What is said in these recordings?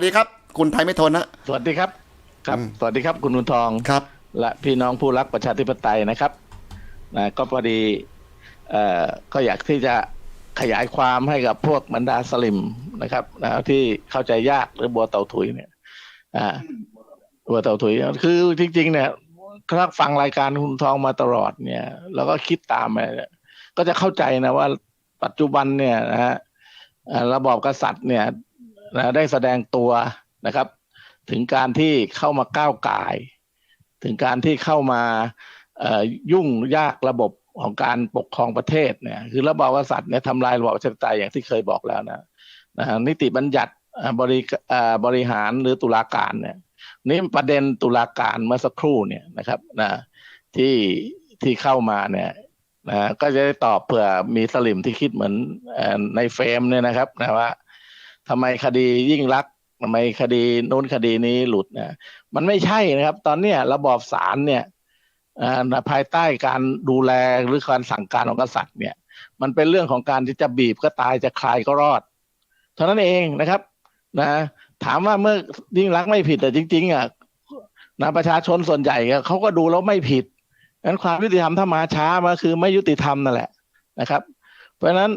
สวัสดีครับ คุณไทยไม่ทนนะ สวัสดีครับ ครับ อืม สวัสดีครับคุณนุนทอง ครับ และพี่น้องผู้รักประชาธิปไตยนะครับนะก็พอดีเอ่อก็อยากที่จะขยายความให้กับพวกบรรดาสลิมนะครับนะที่เข้าใจยากหรือบัวเต่าถุยเนี่ยอ่าบัวเต่าถุยคือจริง ๆ เนี่ยถ้าฟังรายการคุณทองมาตลอดเนี่ยเราก็คิดตามไปเนี่ยก็จะเข้าใจนะว่าปัจจุบันเนี่ยนะฮะอ่าระบอบกษัตริย์เนี่ย นะได้แสดงตัวนะครับ ถึงการที่เข้ามาก้าวไก่าย ถึงการที่เข้ามายุ่งยากระบบของการปกครองประเทศเนี่ยคือระบอบกษัตริย์เนี่ยทำลายระบอบประชาธิปไตยอย่างที่เคยบอกแล้วนะนะนิติบัญญัติบริบริหารหรือตุลาการเนี่ยนี่ประเด็นตุลาการเมื่อสักครู่เนี่ยนะครับนะที่ที่เข้ามาเนี่ยนะก็จะได้ตอบเผื่อมีสลิมที่คิดเหมือนในเฟรมเนี่ยนะครับนะว่า ทำไมคดียิ่งรักทำไมคดีโน้นคดีนี้หลุดนะมันไม่ใช่นะครับ ตอนเนี้ยระบอบศาลเนี่ยภายใต้การดูแลหรือการสั่งการของกษัตริย์เนี่ย มันเป็นเรื่องของการที่จะบีบก็ตายจะคลายก็รอด เท่านั้นเองนะครับนะถามว่าเมื่อยิ่งรักไม่ผิดแต่จริง ๆอะนะประชาชนส่วนใหญ่เขาก็ดูแล้วไม่ผิดงั้นความยุติธรรมถ้ามาช้ามันคือไม่ยุติธรรมนั่นแหละนะครับ เพราะฉะนั้น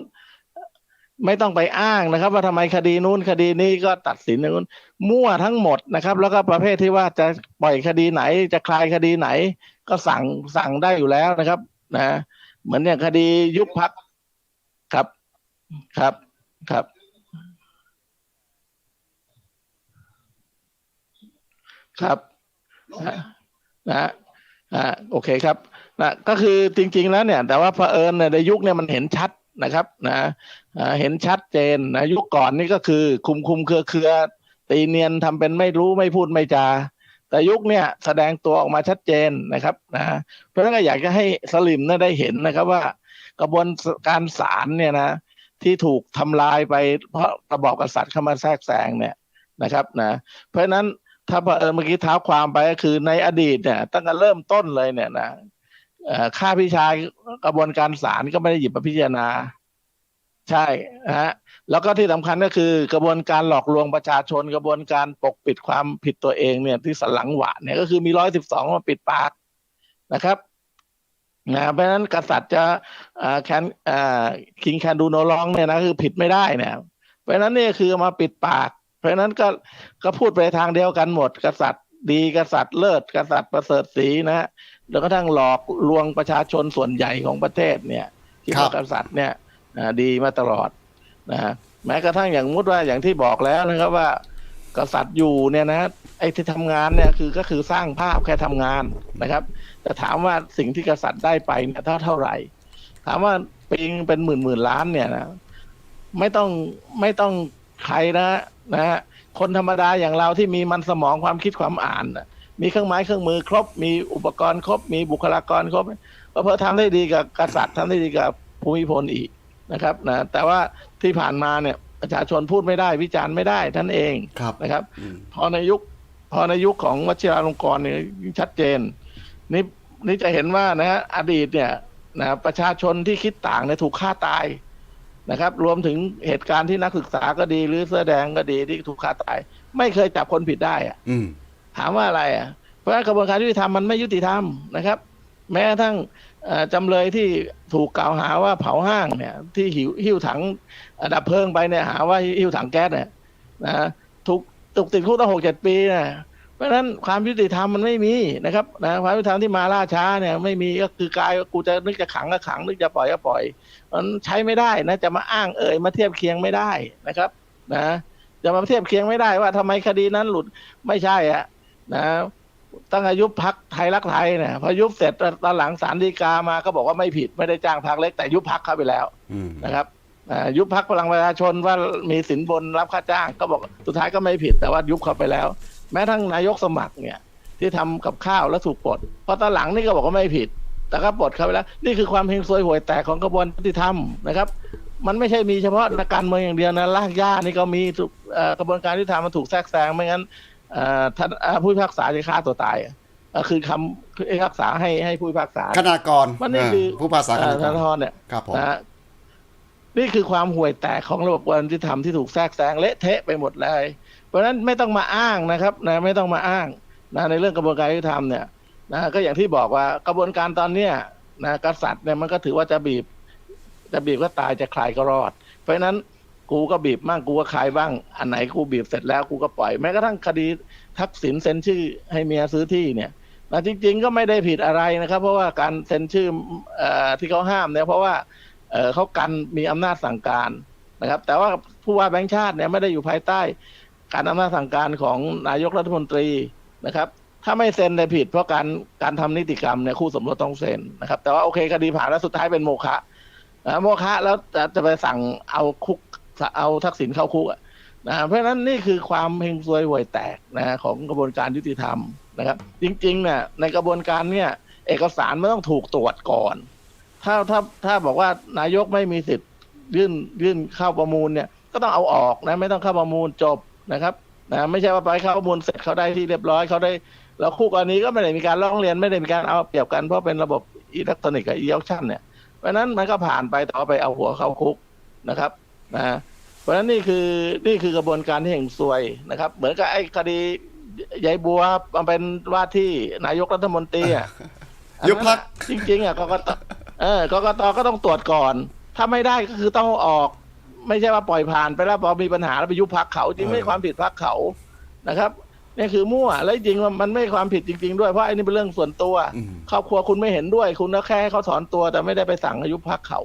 ไม่ต้องไปอ้างนะครับ ว่าทำไมคดีนู้นคดีนี้ก็ตัดสินอย่างนู้นมั่วทั้งหมดนะครับ แล้วก็ประเภทที่ว่าจะปล่อยคดีไหน จะคลายคดีไหน ก็สั่งสั่งได้อยู่แล้วนะครับ นะเหมือนอย่างคดียุบพักครับครับครับครับนะนะอ่าโอเคครับนะก็คือจริง ๆ แล้วเนี่ย แต่ว่าเผอิญเนี่ยในยุคเนี่ยมันเห็นชัด นะครับนะเห็นชัดเจนนะยุคก่อนนี่ก็คือ คุมคุมเครือเครือตีเนียนทำเป็นไม่รู้ไม่พูดไม่จา แต่ยุคเนี่ยแสดงตัวออกมาชัดเจนนะครับนะเพราะฉะนั้นก็อยากจะให้สลิมเนี่ยได้เห็นนะครับว่ากระบวนการศาลเนี่ยนะที่ถูกทำลายไปเพราะระบอบกษัตริย์เข้ามาแทรกแซงเนี่ยนะครับนะเพราะฉะนั้นถ้าเผอิญเมื่อกี้เท้าความไปก็คือในอดีตเนี่ยตั้งแต่เริ่มต้นเลยเนี่ยนะ ค่าพิชายกระบวนการศาลก็ไม่ได้หยิบมาพิจารณา ใช่นะฮะแล้วก็ที่สำคัญก็คือกระบวนการหลอกลวงประชาชน กระบวนการปกปิดความผิดตัวเองเนี่ยที่สันหลังหวานเนี่ยก็คือมีร้อยสิบสองมาปิดปากนะครับนะเพราะฉะนั้นกษัตริย์จะแคนคิงแคนดูโนลองเนี่ยนะคือผิดไม่ได้เนี่ยเพราะฉะนั้นเนี่ยคือมาปิดปาก เพราะฉะนั้นก็ก็พูดไปทางเดียวกันหมด กษัตริย์ดีกษัตริย์เลิศกษัตริย์ประเสริฐศรีนะฮะ แล้วก็ทั้งหลอกลวงประชาชนส่วนใหญ่ของประเทศเนี่ยที่ครับว่ากษัตริย์เนี่ยอ่าดีมาตลอดนะฮะแม้กระทั่งอย่างมุดว่าอย่างที่บอกแล้วนะครับว่ากษัตริย์อยู่เนี่ยนะไอ้ที่ทำงานเนี่ยคือก็คือสร้างภาพแค่ทำงานนะครับแต่ถามว่าสิ่งที่กษัตริย์ได้ไปเนี่ยเท่าเท่าไหร่ ถามว่าปีนึงเป็นหมื่นหมื่นล้านเนี่ยนะไม่ต้องไม่ต้องใครนะนะฮะคนธรรมดาอย่างเราที่มีมันสมองความคิดความอ่านน่ะ มีเครื่องไม้เครื่องมือครบ มีอุปกรณ์ครบ มีบุคลากรครบก็เพื่อทำได้ดีกับกษัตริย์ทำได้ดีกับภูมิพลอีกนะครับนะแต่ว่าที่ผ่านมาเนี่ยประชาชนพูดไม่ได้วิจารณ์ไม่ได้ท่านเองครับนะครับอืมพอในยุคพอในยุคของวชิราลงกรณ์เนี่ยยิ่งชัดเจนนี่นี่จะเห็นว่านะฮะอดีตเนี่ยนะประชาชนที่คิดต่างเนี่ยถูกฆ่าตายนะครับ รวมถึงเหตุการณ์ที่นักศึกษาก็ดี หรือเสื้อแดงก็ดีที่ถูกฆ่าตาย ไม่เคยจับคนผิดได้อะอืม ถามว่าอะไรอะ เพราะกระบวนการยุติธรรมมันไม่ยุติธรรมนะครับ แม้ทั่งจำเลยที่ถูกกล่าวหาว่าเผาห้างเนี่ย ที่หิวหิ้วถังดับเพลิงไปเนี่ยหาว่าหิ้วถังแก๊สเนี่ยนะถูกถูกติดคุกตั้งหกเจ็ดปีนะเพราะฉะนั้นความยุติธรรมมันไม่มีนะครับนะความยุติธรรมที่มาล่าช้าเนี่ยไม่มีก็คือกายกูจะนึกจะขังก็ขัง นึกจะปล่อยก็ปล่อยมันใช้ไม่ได้นะจะมาอ้างเอ่ยมาเทียบเคียงไม่ได้นะครับ นะจะมาเทียบเคียงไม่ได้ว่าทำไมคดีนั้นหลุดไม่ใช่อะ นะตั้งอายุพักไทยรักไทยเนี่ยพอยุบเสร็จตอนหลังศาลฎีกามาก็บอกว่าไม่ผิดไม่ได้จ้างพักเล็กแต่ยุบพักเข้าไปแล้วอืมนะครับอ่ายุบพักพลังประชาชนว่ามีสินบนรับค่าจ้าง ก็บอกสุดท้ายก็ไม่ผิดแต่ว่ายุบเข้าไปแล้ว แม้ทั้งนายกสมัครเนี่ย ที่ทำกับข้าวแล้วถูกปลดพอตอนหลังนี่ก็บอกว่าไม่ผิด แต่ก็ปลดเข้าไปแล้ว นี่คือความเฮงซวยหวยแตกของกระบวนการยุติธรรมนะครับ มันไม่ใช่มีเฉพาะนักการเมืองอย่างเดียวนะลากย่านี่ก็มีถูกเอ่อกระบวนการยุติธรรมมันถูกแทรกแซงไม่งั้นเอ่อ ท่านเอ่อผู้พิพากษาจะฆ่าตัวตายอะเอ่อคือคำคือพิพากษาให้ให้ผู้พิพากษาคณากรมันนี่คือเผู้ภาษาคเอ่ณาอกธรนาธรเนี่ยครับผมนะฮะนี่คือความห่วยแตกของระบบการยุติธรรมที่ถูกแทรกแซงเละเทะไปหมดเลย เพราะฉะนั้นไม่ต้องมาอ้างนะครับนะไม่ต้องมาอ้างนะในเรื่องกระบวนการยุติธรรมเนี่ยนะก็อย่างที่บอกว่ากระบวนการตอนเนี้ยนะกษัตริย์เนี่ยมันก็ถือว่าจะบีบ จะบีบก็ตายจะคลายก็รอด เพราะฉะนั้น กูก็บีบบ้างกูก็คลายบ้าง อันไหนกูบีบเสร็จแล้วกูก็ปล่อยแม้กระทั่งคดีทักษิณเซ็นชื่อให้เมียซื้อที่เนี่ยนะจริงๆก็ไม่ได้ผิดอะไรนะครับ เพราะว่าการเซ็นชื่ออที่เขาห้ามเนี่ยเพราะว่าเเขากันมีอำนาจสั่งการนะครับ แต่ว่าผู้ว่าแบงค์ชาติเนี่ยไม่ได้อยู่ภายใต้ การอำนาจสั่งการของนายกรัฐมนตรีนะครับ ถ้าไม่เซ็นเนี่ยผิด เพราะการการทำนิติกรรมเนี่ยคู่สมรสต้องเซ็นนะครับ แต่ว่าโอเคคดีผ่านแล้วสุดท้ายเป็นโมฆะนะโมฆะแล้วจะจะไปสั่งเอาคุก เอาทักษิณเข้าคุกอะนะเพราะฉะนั้นนี่คือความเฮงซวยห่วยแตกนะของกระบวนการยุติธรรมนะครับ จริงๆเนี่ยในกระบวนการเนี่ย เอกสารไมันต้องถูกตรวจก่อน ถ้าถ้าถ้าบอกว่านายกไม่มีสิทธิ์ยื่นยื่นเข้าประมูลเนี่ย ก็ต้องเอาออกนะไม่ต้องเข้าประมูลจบนะครับนะไม่ใช่ว่าไปเข้าประมูลเสร็จเขาได้ที่เรียบร้อยเขาได้แล้วคู่กรณีก็ไม่ได้มีการร้องเรียนไม่ได้มีการเอาเปรียบกันเพราะเป็นระบบอิเล็กทรอนิกส์กับอีออคชั่นเนี่ยเพราะนั้นมันก็ผ่านไปต่อไปเอาหัวเข้าคุกนะครับ นะเพราะฉะนั้นนี่คือนี่คือกระบวนการที่แห่งซวยนะครับ เหมือนกับไอ้คดียายบัวมาเป็นว่าที่นายกรัฐมนตรีอะยุบพรรคจริงๆอะกกตเออกกตก็ต้องตรวจก่อน ถ้าไม่ได้ก็คือต้องเอาออก ไม่ใช่ว่าปล่อยผ่านไปแล้วพอมีปัญหาแล้วไปยุบพักเขาจริงไม่ใช่ความผิดพักเขานะครับนี่คือมั่วแล้วจริงๆมันไม่ความผิดจริง ๆ ด้วยเพราะไอ้นี่เป็นเรื่องส่วนตัวอืมครอบครัวคุณไม่เห็นด้วย คุณก็แค่ให้เขาถอนตัวแต่ไม่ได้ไปสั่งให้ยุบพักเขา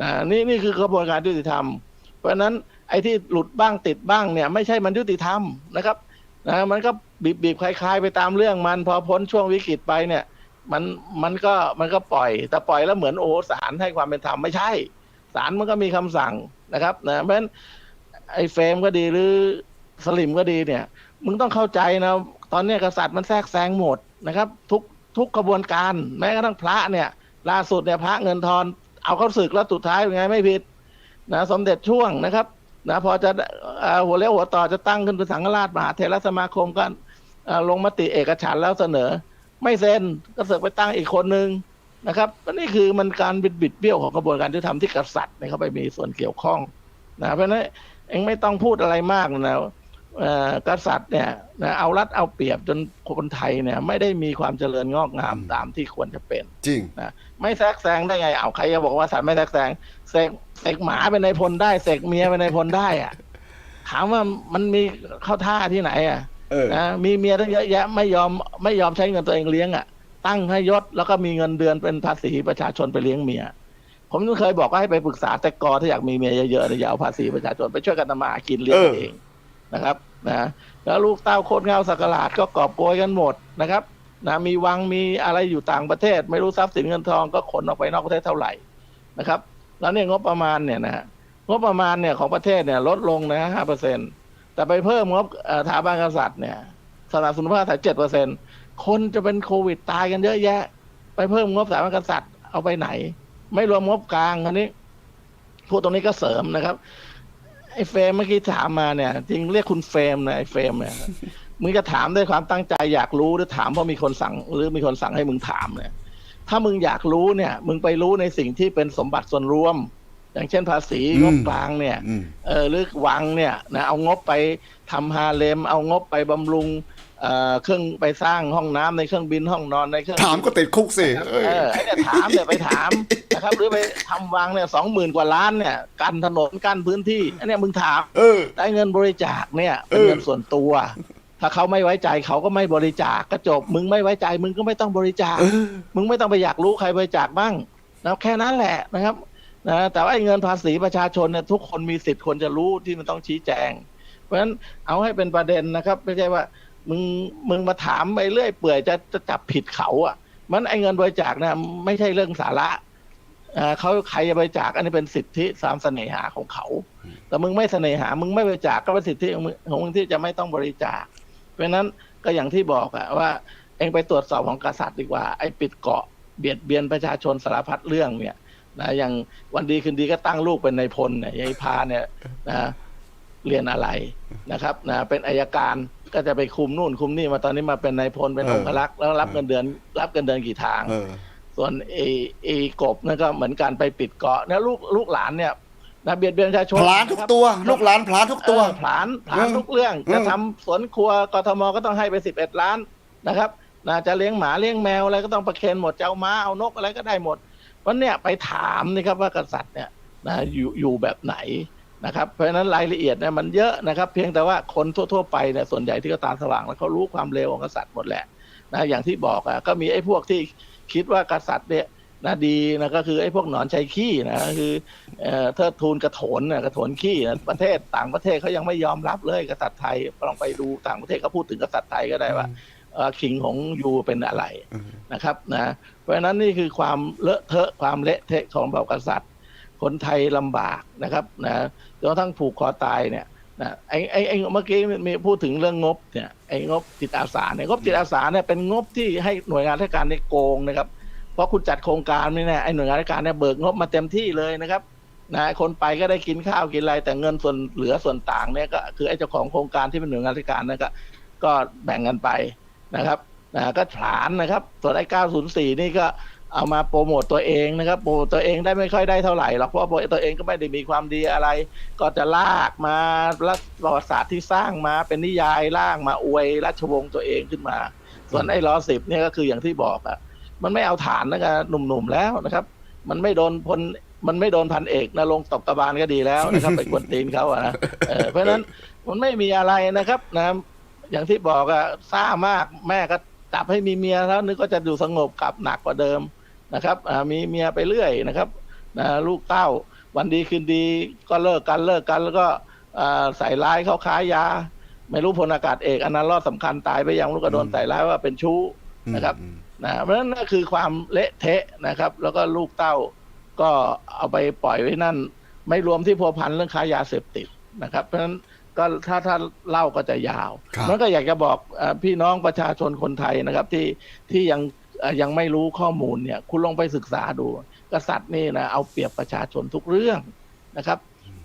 นะนี่นี่คือกระบวนการยุติธรรม เพราะฉะนั้นไอ้ที่หลุดบ้างติดบ้างเนี่ย ไม่ใช่มันยุติธรรมนะครับนะมันก็บีบบีบคลายๆไปตามเรื่องมันพอพ้นช่วงวิกฤตไปเนี่ย มันมันก็มันก็ปล่อย แต่ปล่อยแล้วเหมือนโอ้ศาลให้ความเป็นธรรมไม่ใช่ศาลมันก็มีคำสั่งนะครับนะเพราะฉะนั้นไอ้เฟรมก็ดีหรือสลิมก็ดีเนี่ย มึงต้องเข้าใจนะตอนนี้กษัตริย์มันแทรกแซงหมดนะครับ ทุกทุกกระบวนการแม้กระทั่งพระเนี่ยล่าสุดเนี่ยพระเงินทอน เอาเข้าศึกแล้วสุดท้ายเป็นไงไม่ผิดนะสมเด็จช่วงนะครับนะพอจะเอ่อหัวเลี้ยวหัวต่อจะตั้งขึ้นเป็นสังฆราชมหาเถรสมาคมก็เอ่อลงมติเอกฉันแล้วเสนอ ไม่เซ็นก็เสกไปตั้งอีกคนนึงนะครับนี่คือมันการบิดบิดเบี้ยวของกระบวนการยุติธรรมที่กษัตริย์เนี่ยเขาไปมีส่วนเกี่ยวข้องนะเพราะนั้นเองไม่ต้องพูดอะไรมากนะเอ่อ กษัตริย์เนี่ยนะเอารัดเอาเปรียบจนคนไทยเนี่ย ไม่ได้มีความเจริญงอกงามตามที่ควรจะเป็นจริงนะไม่แทรกแซงได้ไงเอาใครจะบอกว่าศาลไม่แทรกแซงเสกเสกหมาเป็นนายพลได้เสกเมียเป็นนายพลได้อะถามว่ามันมีเข้าท่าที่ไหนอะเออนะมีเมียตั้งเยอะแยะไม่ยอมไม่ยอมใช้เงินตัวเองเลี้ยงอะตั้งให้ยศแล้วก็มีเงินเดือนเป็นภาษีประชาชนไปเลี้ยงเมียผมเคยบอกว่าให้ไปปรึกษาแต่กอถ้าอยากมีเมียเยอะๆเนี่ยอย่าเอาภาษีประชาชนไปช่วยกันทำมาหากินเลี้ยงเออเอง นะครับนะแล้วลูกเต้าโคตรเงาสักหลาดก็กอบโกยกันหมดนะครับนะมีวังมีอะไรอยู่ต่างประเทศ ไม่รู้ทรัพย์สินเงินทองก็ขนออกไปนอกประเทศเท่าไหร่นะครับ แล้วเนี่ยงบประมาณเนี่ยนะฮะงบประมาณเนี่ยของประเทศเนี่ยลดลงนะห้าเปอร์เซ็นแต่ไปเพิ่มงบสถาบันกษัตริย์เนี่ยสนับสนุนพระมหากษัตริย์เจ็ดเปอร์เซ็นคนจะเป็นโควิดตายกันเยอะแยะ ไปเพิ่มงบสถาบันกษัตริย์เอาไปไหน ไม่รวมงบกลางอันนี้พูดตรงนี้ก็เสริมนะครับ ไอ้เฟรมเมื่อกี้ถามมาเนี่ย จริงเรียกคุณเฟรมนะไอ้เฟรมเนี่ยมึงจะถามด้วยความตั้งใจอยากรู้หรือถามเพราะมีคนสั่ง หรือมีคนสั่งให้มึงถามเนี่ย ถ้ามึงอยากรู้เนี่ย มึงไปรู้ในสิ่งที่เป็นสมบัติส่วนรวม อย่างเช่นภาษีอืมงบกลางเนี่ยอืมเออหรือวังเนี่ยนะเอางบไปทำฮาเลม เอางบไปบำรุง เอ่อเครื่องไปสร้างห้องน้ำในเครื่องบินห้องนอนในเครื่องถามก็ติดคุกสิเอเอออไอ้เนี่ยถามเนี่ยไปถามนะครับหรือไปทำวังเนี่ยสองหมื่นกว่าล้านเนี่ยกันถนนกันพื้นที่อันเนี้ยมึงถามเออได้เงินบริจาคเนี่ยเป็นเออเงินส่วนตัว ถ้าเขาไม่ไว้ใจเขาก็ไม่บริจาคก็จบ มึงไม่ไว้ใจมึงก็ไม่ต้องบริจาคเออมึงไม่ต้องไปอยากรู้ใครบริจาคบ้างนะแค่นั้นแหละนะครับนะแต่ว่าไอ้เงินภาษีประชาชนเนี่ยทุกคนมีสิทธิ์ควรจะรู้ที่มันต้องชี้แจง เพราะฉะนั้นเอาให้เป็นประเด็นนะครับไม่ใช่ว่า มึงมึงมาถามไปเรื่อยเปื่อยจะจะจับผิดเขาอะ มันไอ้เงินบริจาคนี่ไม่ใช่เรื่องสาระอ่าเขาใครจะบริจาคอันนี้เป็นสิทธิสามเสน่หาของเขา แต่มึงไม่เสน่หา มึงไม่บริจาคก็เป็นสิทธิของมึงของมึงที่จะไม่ต้องบริจาค เพราะฉะนั้นก็อย่างที่บอกอะว่า เองไปตรวจสอบของกษัตริย์ดีกว่าไอ้ปิดเกาะเบียดเบียนประชาชนสารพัดเรื่องเนี่ยนะอย่างวันดีคืนดีก็ตั้งลูกเป็นนายพลเนี่ยยายพาเนี่ยนะ เรียนอะไรนะครับนะเป็นอายการก็จะไปคุมนู่นคุมนี่มาตอนนี้มาเป็นนายพลเป็นเออ องครักษ์แล้วรับเงินเดือน รับเงินเดือนกี่ทาง เออ ส่วนเอเอกบนั่นก็เหมือนกันไปปิดเกาะเนี่ยลูกลูกหลานเนี่ยนะเบียดเบียนประชาชนพลานทุกนะครับตัว ลูกหลานพลานทุกตัว เออผลานผลานอืมทุกเรื่องอืมจะทำสวนครัวกทมก็ต้องให้ไปสิบเอ็ดล้านนะครับนะจะเลี้ยงหมาเลี้ยงแมวอะไรก็ต้องประเคนหมดจะเอาม้าเอานกอะไรก็ได้หมดเพราะเนี่ยไปถามนี่ครับว่ากษัตริย์เนี่ยนะอยู่อยู่แบบไหน นะครับเพราะฉะนั้นรายละเอียดเนี่ยมันเยอะนะครับ เพียงแต่ว่าคนทั่ว ๆ ไปเนี่ยส่วนใหญ่ที่ก็ตาสว่างแล้วเขารู้ความเลวของกษัตริย์หมดแหละนะอย่างที่บอกอะก็มีไอ้พวกที่คิดว่ากษัตริย์เนี่ยนะดีนะก็คือไอ้พวกหนอนชัยขี้นะคือเอ่อเทิดทูนกระโถนน่ะกระโถนขี้นะประเทศต่างประเทศเขายังไม่ยอมรับเลยกษัตริย์ไทยลองไปดูต่างประเทศเขาพูดถึงกษัตริย์ไทยก็ได้ว่าเอ่อคิงของยูเป็นอะไรอืมนะครับนะเพราะฉะนั้นนี่คือความเลอะเทอะความเละเทะของแบบกษัตริย์ คนไทยลำบากนะครับนะจนกระทั่งผูกคอตายเนี่ยนะไอ้ไอ้ไอ้เมื่อกี้มีพูดถึงเรื่องงบเนี่ยไอ้งบจิตอาสาเนี่ยงบจิตอาสาเนี่ยเป็นงบที่ให้หน่วยงานราชการเนี่ยโกงนะครับ เพราะคุณจัดโครงการนี่เนี่ยไอ้หน่วยงานราชการเนี่ยเบิกงบมาเต็มที่เลยนะครับนะคนไปก็ได้กินข้าวกินอะไร แต่เงินส่วนเหลือส่วนต่างเนี่ยก็คือไอ้เจ้าของโครงการที่เป็นหน่วยงานราชการนั่นก็ก็แบ่งกันไปนะครับนะก็ผลานนะครับส่วนไอ้904 นี่ก็ เอามาโปรโมตตัวเองนะครับโปรโมตตัวเองได้ไม่ค่อยได้เท่าไหร่หรอกเพราะว่าตัวเองก็ไม่ได้มีความดีอะไร ก็จะลากมารัประวัติศาสตร์ที่สร้างมาเป็นนิยายล่างมาอวยราชวงศ์ตัวเองขึ้นมา ส่วนไอ้ล้อสิบเนี่ยก็คืออย่างที่บอกอะมันไม่เอาฐานนะครับหนุ่มๆแล้วนะครับ มันไม่โดนพลมันไม่โดนพันเอกนะลงตบกระบาลก็ดีแล้วนะครับไปกวนตีนเขาอะนะเออเพราะฉะนั้นมันไม่มีอะไรนะครับนะอย่างที่บอกอะซ่ามากแม่ก็จับให้มีเมียแล้วนึกก็จะอยู่สงบกลับหนักกว่าเดิม นะครับอ่ามีเมียไปเรื่อยนะครับนะลูกเต้าวันดีคืนดีก็เลิกกันเลิกกัน แล้วก็อ่าใส่ร้ายเขาค้ายา ไม่รู้พลอากาศเอกอันนั้นรอดสำคัญตายไปยังลูกกระโดนใส่ร้ายว่าเป็นชู้นะครับอืมนะเพราะฉะนั้นนั่นคือความเละเทะนะครับ แล้วก็ลูกเต้าก็เอาไปปล่อยไว้นั่น ไม่รวมที่พัวพันเรื่องค้ายาเสพติดนะครับ เพราะฉะนั้นก็ถ้าถ้าเล่าก็จะยาวครับมันก็อยากจะบอกเออพี่น้องประชาชนคนไทยนะครับที่ที่ยังเอ่อ ยังไม่รู้ข้อมูลเนี่ย คุณลองไปศึกษาดู กษัตริย์นี่นะเอาเปรียบประชาชนทุกเรื่องนะครับ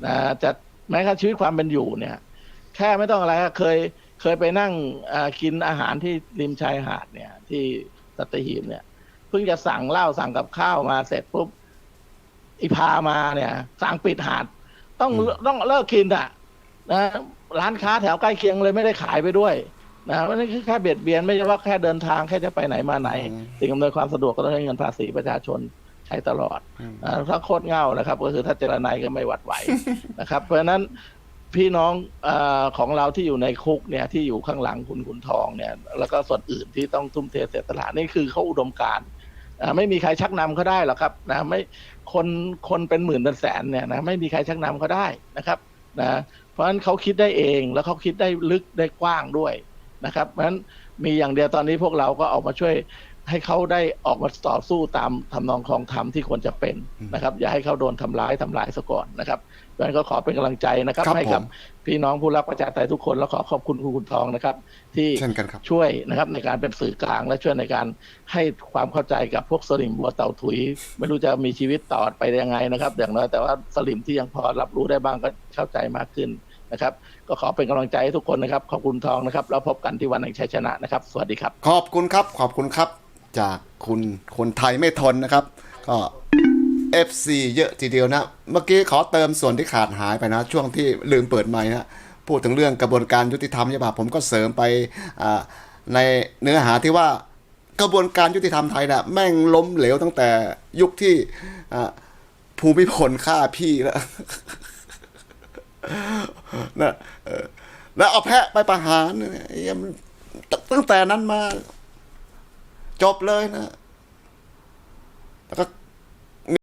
นะจะแม้กระทั่งชีวิตความเป็นอยู่เนี่ย แค่ไม่ต้องอะไรอะเคยเคยไปนั่งอ่ากินอาหารที่ริมชายหาดเนี่ย ที่สัตหีบเนี่ยเพิ่งจะสั่งเหล้าสั่งกับข้าวมาเสร็จปุ๊บอีพามาเนี่ย สั่งปิดหาด ต้องอืมต้องเลิกกินอะนะร้านค้าแถวใกล้เคียงเลยไม่ได้ขายไปด้วย นะมันนี่คือแค่เบียดเบียนไม่ใช่ว่าแค่เดินทางแค่จะไปไหนมาไหน สิ่งอำนวยความสะดวกก็ต้องใช้เงินภาษีประชาชนใช้ตลอดอืมอ่าถ้าโคตรเหง่านะครับ ก็คือถ้าเจรนายก็ไม่หวัดไหวนะครับ เพราะฉะนั้นพี่น้องอาของเราที่อยู่ในคุกเนี่ยที่อยู่ข้างหลังคุณขุนทองเนี่ย แล้วก็ส่วนอื่นที่ต้องทุ่มเทเสียสละนี่คือเขาอุดมการณ์อ่าไม่มีใครชักนำเขาได้หรอกครับนะไม่คนคนเป็นหมื่นเป็นแสนเนี่ยนะไม่มีใครชักนำเขาได้นะครับนะเพราะฉะนั้นเขาคิดได้เองแล้วเขาคิดได้ลึกได้กว้างด้วย นะครับเพราะฉะนั้นมีอย่างเดียวตอนนี้พวกเราก็ออกมาช่วยให้เขาได้ออกมาต่อสู้ตามทำนองคลองธรรมที่ควรจะเป็นนะครับ อย่าให้เขาโดนทำร้ายทำลายซะก่อนนะครับดังนั้นก็ขอเป็นกำลังใจนะครับครับให้กับผมพี่น้องผู้รักประชาธิปไตยทุกคนแล้วขอขอบคุณคุณคุณทองนะครับ ที่เช่นกันครับช่วยนะครับในการเป็นสื่อกลาง และช่วยในการให้ความเข้าใจกับพวกสลิมบัวเต่าถุย ไม่รู้จะมีชีวิตต่อไปได้ยังไงนะครับ อย่างน้อยแต่ว่าสลิมที่ยังพอรับรู้ได้บ้างก็เข้าใจมากขึ้น นะครับ ก็ขอเป็นกำลังใจให้ทุกคนนะครับ ขอบคุณทองนะครับ แล้วพบกันที่วันแห่งชัยชนะนะครับ สวัสดีครับ ขอบคุณครับ ขอบคุณครับ จากคุณคนไทยไม่ทนนะครับ ก็ FC เยอะทีเดียวนะ เมื่อกี้ขอเติมส่วนที่ขาดหายไปนะ ช่วงที่ลืมเปิดไมค์นะพูดถึงเรื่องกระบวนการยุติธรรมใช่ปะผมก็เสริมไปในเนื้อหาที่ว่ากระบวนการยุติธรรมไทยนะแม่งล้มเหลวตั้งแต่ยุคที่ภูมิพลฆ่าพี่แล้ว นะแล้วเอาแพะไปประหารตั้งแต่นั้นมา จบเลยนะแล้วก็